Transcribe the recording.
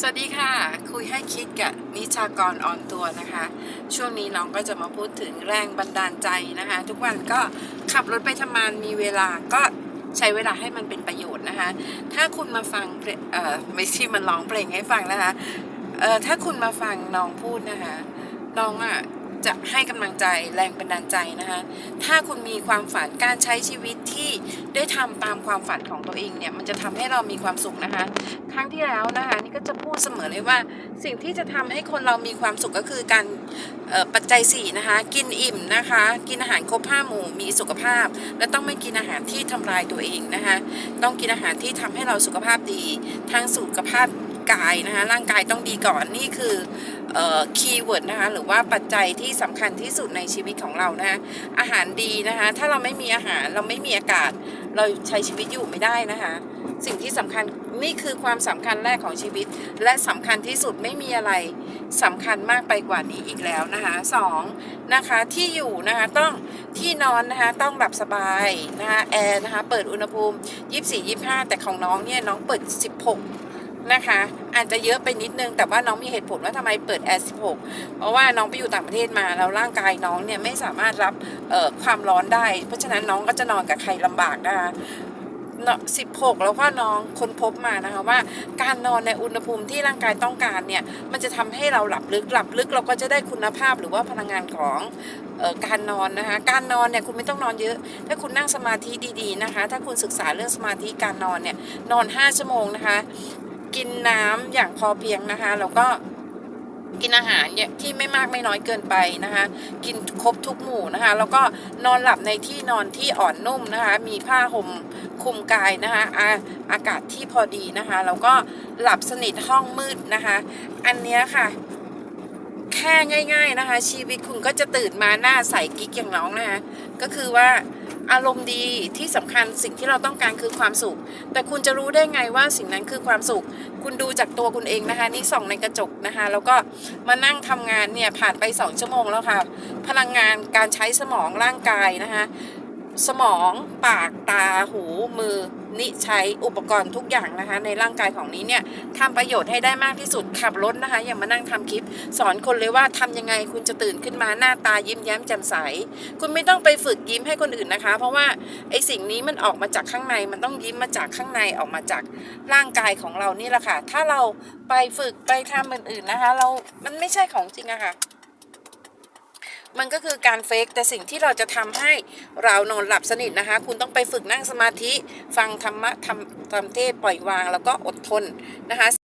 สวัสดีค่ะ คุยให้คิดกับนิชากรออนตัวนะคะ ช่วงนี้น้องก็จะมาพูดถึงแรงบันดาลใจนะคะ ทุกวันก็ขับรถไปทำงานมีเวลาก็ใช้เวลาให้มันเป็นประโยชน์นะคะ ถ้าคุณมาฟังเพลงเอ่อไม่ใช่มันร้องเพลงให้ฟังนะคะเอ่อถ้าคุณมาฟังน้องพูดนะคะ น้องอะ จะให้กำลังใจแรงบันดาลใจนะคะ ถ้าคุณมีความฝันการใช้ชีวิตที่ได้ทำตามความฝันของตัวเองเนี่ย มันจะทำให้เรามีความสุขนะคะ ครั้งที่แล้วนะคะนี่ก็จะพูดเสมอเลยว่า สิ่งที่จะทำให้คนเรามีความสุขก็คือการปัจจัยสี่นะคะ กินอิ่มนะคะ กินอาหารครบห้าหมู่มีสุขภาพ และต้องไม่กินอาหารที่ทำลายตัวเองนะคะ ต้องกินอาหารที่ทำให้เราสุขภาพดี ทั้งสุขภาพกายนะคะร่างกายต้องดีก่อนนี่คือ คีย์เวิร์ดนะคะหรือว่าปัจจัยที่สำคัญที่สุดในชีวิตของเรานะคะอาหารดีนะคะ ถ้าเราไม่มีอาหารเราไม่มีอากาศ เราใช้ชีวิตอยู่ไม่ได้นะคะ สิ่งที่สำคัญนี่คือความสำคัญแรกของชีวิต และสำคัญที่สุดไม่มีอะไรสำคัญมากไปกว่านี้อีกแล้วนะคะสองนะคะที่อยู่นะคะต้องที่นอนนะคะต้องหลับสบายนะคะแอร์นะคะเปิดอุณหภูมิ 24 25 แต่ของน้องเนี่ยน้องเปิด 16 นะคะ อาจจะเยอะไปนิดนึง แต่ว่าน้องมีเหตุผลว่าทำไมเปิดแอร์16 เพราะว่าน้องไปอยู่ต่างประเทศมาแล้วร่างกายน้องเนี่ยไม่สามารถรับความร้อนได้ เพราะฉะนั้นน้องก็จะนอนกับใครลำบากนะคะเนาะ16แล้วก็น้องค้นพบมานะคะว่าการนอนในอุณหภูมิที่ร่างกายต้องการเนี่ย มันจะทำให้เราหลับลึกหลับลึกเราก็จะได้คุณภาพหรือว่าพลังงานของออการนอนนะคะการนอนเนี่ยคุณไม่ต้องนอนเยอะ ถ้าคุณนั่งสมาธิดีๆนะคะ ถ้าคุณศึกษาเรื่องสมาธิการนอนเนี่ยนอน 5 ชั่วโมงนะคะ กินน้ำอย่างพอเพียงนะคะ แล้วก็กินอาหารเนี่ยที่ไม่มากไม่น้อยเกินไปนะคะ กินครบทุกหมู่นะคะ แล้วก็นอนหลับในที่นอนที่อ่อนนุ่มนะคะ มีผ้าห่มคลุมกายนะคะอาอากาศที่พอดีนะคะ แล้วก็หลับสนิทห้องมืดนะคะ อันนี้ค่ะ แค่ง่าย ๆนะคะ ชีวิตคุณก็จะตื่นมาหน้าใสกิ๊กอย่างน้องนะคะ ก็คือว่า อารมณ์ดีที่สำคัญสิ่งที่เราต้องการคือความสุข แต่คุณจะรู้ได้ไงว่าสิ่งนั้นคือความสุข คุณดูจากตัวคุณเองนะคะ นี่ส่องในกระจกนะคะ แล้วก็มานั่งทำงานเนี่ยผ่านไปสองชั่วโมงแล้วค่ะ พลังงานการใช้สมองร่างกายนะคะ สมอง ปาก ตา หู มือ นิใช้อุปกรณ์ทุกอย่างนะคะ ในร่างกายของนี้เนี่ยทำประโยชน์ให้ได้มากที่สุด ขับรถนะคะ อย่ามานั่งทำคลิป สอนคนเลยว่าทำยังไงคุณจะตื่นขึ้นมาหน้าตายิ้มแย้มแจ่มใส คุณไม่ต้องไปฝึกยิ้มให้คนอื่นนะคะ เพราะว่าไอสิ่งนี้มันออกมาจากข้างในมันต้องยิ้มมาจากข้างในออกมาจากร่างกายของเรานี่แหละค่ะ ถ้าเราไปฝึกไปทำอื่นๆนะคะ เรา มันไม่ใช่ของจริงอะค่ะ มันก็คือการเฟกแต่สิ่งที่เราจะทำให้เรานอนหลับสนิทนะคะ คุณต้องไปฝึกนั่งสมาธิ ฟังธรรมะทำทำเทศปล่อยวาง แล้วก็อดทนนะคะ